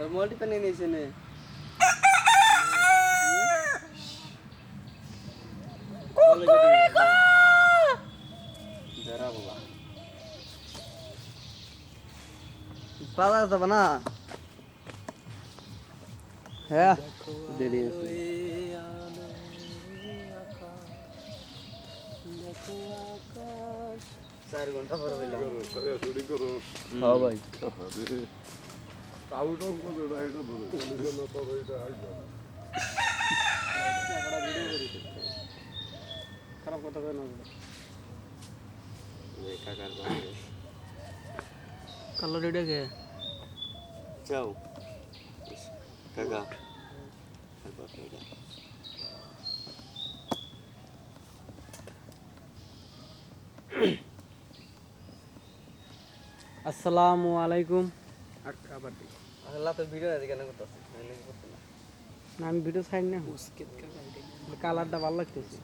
তোর মোবাইলটি পেনে নিয়েছে নে। পালা যাবে না? হ্যাঁ দেরি আছে চার ঘণ্টা পরে হ্যাঁ ভাই। খারাপ কথা কালো রেডে কে যাও। কাকা। আসসালামু আলাইকুম। আবার আল্লাহ তো ভিডিও আছে কেন করতেছে না, আমি ভিডিও ছাড়ি না কালারটা ভালো লাগতেছে।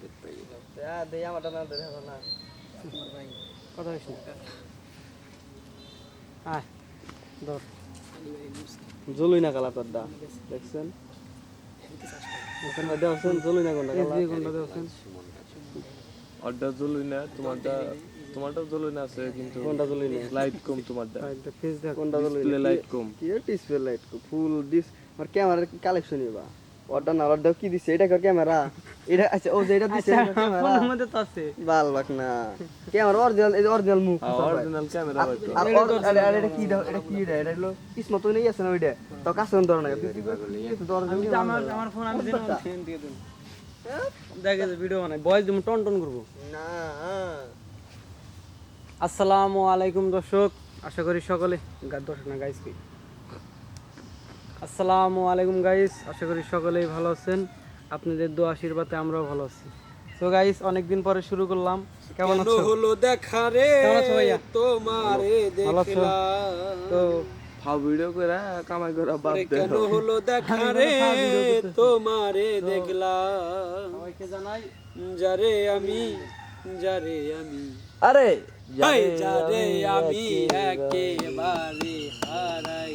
দেই আমারটা না দেই না। কথা হয়েছে আয় ধর। জলুই না কালা তোর দা দেখছেন? ওখানে দেখছেন জলুই না কোনটা কালা কোনটা দেখছেন ওরটা জ্বলুই না তোমারটা তোমারটা জ্বলুই না আছে কিন্তু কোনটা না লাইট কম তোমারটা। ফেস দেখ কোনটা না লাইট কম। কি ডিসপ্লে লাইট ফুল ডিস আমার ক্যামেরার কালেকশন ইবা ওটা না ওটা কি দিছে? এটা ক্যামেরা এটা আচ্ছা ও যেটা দিছে ক্যামেরা ফোনের মধ্যে তো আছে। বাল বাক না। ক্যামেরা অরিজিনাল এই অরিজিনাল মুখ। অরিজিনাল ক্যামেরা আর আর- আর এটা কি দাও এটা কি এটা? এটা হলো ইসমত তো নেই আছে না ওইটা? তো কাছে ধর না তুই কি করছিস ধর আমি তো আমার আমার ফোন আমি দিন দিয়ে দিন দেখে ভিডিও বানাই। বয়স দিমু টন টন করব। না আসসালামু আলাইকুম দর্শক আশা করি সকলে দর্শক না গাইস কি? আসসালামু আলাইকুম গাইস আশা করি সকলেই ভালো আছেন। আপনাদের দোয়া আশীর্বাদে আমরাও ভালো আছি। তো গাইস অনেকদিন পরে শুরু করলাম। কেমন আছো? হলো দেখা রে? কেমন আছো ভাইয়া? তোমারে ভালো তো ফাও ভিডিও করে কামাই করে বাদ দে। কেন হলো দেখা রে? তোমারে দেখলাম। সবাইকে জানাই যারে আমি যারে আমি। আরে যারে আমি একেবারে হারাই।